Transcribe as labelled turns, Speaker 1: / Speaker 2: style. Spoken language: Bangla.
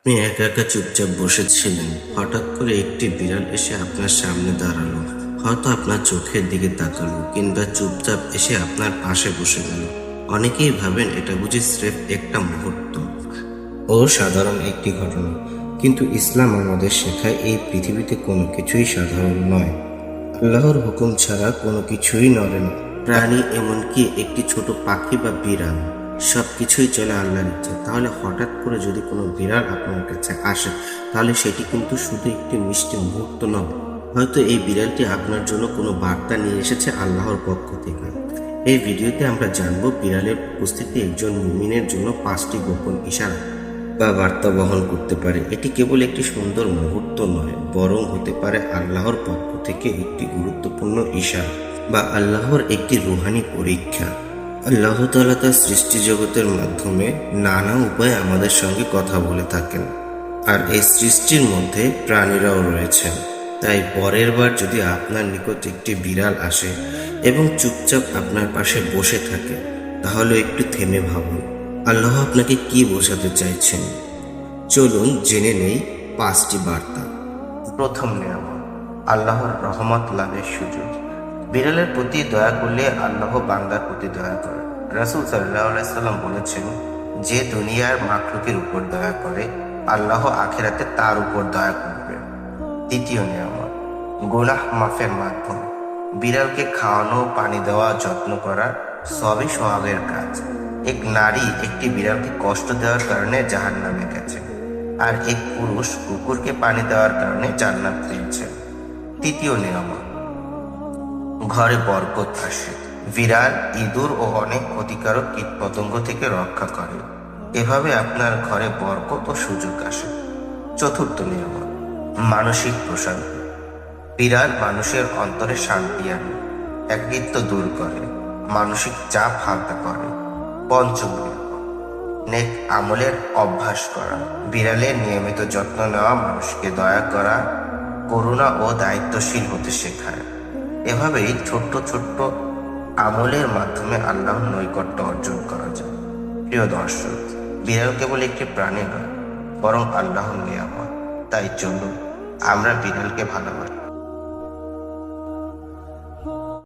Speaker 1: আপনি একা একা চুপচাপ বসেছিলেন। হঠাৎ করে একটি বিড়াল এসে আপনার সামনে দাঁড়াল। হয়তো আপনার চোখের দিকে তাকালো কিংবা চুপচাপ এসে আপনার পাশে বসে গেল। অনেকেই ভাবেন এটা বুঝি স্রেফ একটা মুহূর্ত। ও সাধারণ একটি ঘটনা। কিন্তু ইসলাম আমাদের শেখায় এই পৃথিবীতে কোনো কিছুই সাধারণ নয়। আল্লাহর হুকুম ছাড়া কোনো কিছুই নড়ে না। প্রাণী এমনকি একটি ছোট পাখি বা বিড়াল। সব কিছুই চলে আল্লাহর ইচ্ছা। তাহলে হঠাৎ করে যদি কোনো বিড়াল আপনার কাছে আসে, তাহলে সেটি কিন্তু শুধু একটি মিষ্টি মুহূর্ত নয়। হয়তো এই বিড়ালটি আপনার জন্য কোনো বার্তা নিয়ে এসেছে আল্লাহর পক্ষ থেকে। এই ভিডিওতে আমরা জানব বিড়ালের উপস্থিতি একজন মুমিনের জন্য পাঁচটি গোপন ইশারা বা বার্তা বহন করতে পারে। এটি কেবল একটি সুন্দর মুহূর্ত নয়, বরং হতে পারে আল্লাহর পক্ষ থেকে একটি গুরুত্বপূর্ণ ইশারা বা আল্লাহর একটি রুহানি পরীক্ষা। আল্লাহ তাআলা তার সৃষ্টি জগতের মাধ্যমে নানা উপায়ে আমাদের সঙ্গে কথা বলে থাকেন। আর এই সৃষ্টির মধ্যে প্রাণীরাও রয়েছেন। তাই পরের বার যদি আপনার নিকট একটি বিড়াল আসে এবং চুপচাপ আপনার পাশে বসে থাকে, তাহলে একটু থেমে ভাবুন। আল্লাহ আপনাকে কি বোঝাতে চাইছেন? চলুন জেনে নেই পাঁচটি বার্তা। প্রথম নিয়ামত, আল্লাহর রহমত লাভের সুযোগ। বিড়ালের প্রতি দয়া করলে আল্লাহ বান্দার প্রতি দয়া করে। রাসুল সাল্লাম বলেছেন, যে দুনিয়ার মাখলুকের উপর দয়া করে, আল্লাহ আখেরাতে তার উপর দয়া করবে। দ্বিতীয় নিয়ামত, গোলাহ মাফের মাধ্যম। বিড়ালকে খাওয়ানো, পানি দেওয়া, যত্ন করা সবই সবাবের কাজ। এক নারী একটি বিড়ালকে কষ্ট দেওয়ার কারণে জাহান নামে গেছে, আর এক পুরুষ কুকুরকে পানি দেওয়ার কারণে জান্নাত পেয়েছে তৃতীয় নিয়ামত ঘরে বরকত আসে। বিড়াল, ইঁদুর ও অনেক ক্ষতিকারক কীটপতঙ্গ থেকে রক্ষা করে। এভাবে আপনার ঘরে বরকত ও সুযোগ আসে। চতুর্থ নিয়ামত মানসিক প্রশান্তি। বিড়াল মানুষের অন্তরে শান্তি আনে একৃত্ব দূর করে, মানসিক চাপ হালকা করে। পঞ্চম নেক আমলের অভ্যাস করা। বিড়ালের নিয়মিত যত্ন নেওয়া মানুষকে দয়া করা, করুণা ও দায়িত্বশীল হতে শেখায়। এভাবেই ছোট্ট ছোট্ট আমলের মাধ্যমে আল্লাহর নৈকট্য অর্জন করা যায়। প্রিয় দর্শক, বিড়াল কেবল একটি প্রাণী নয়, বরং আল্লাহর নিয়ামত। তাই চলুন, আমরা বিড়ালকে ভালোবাসি।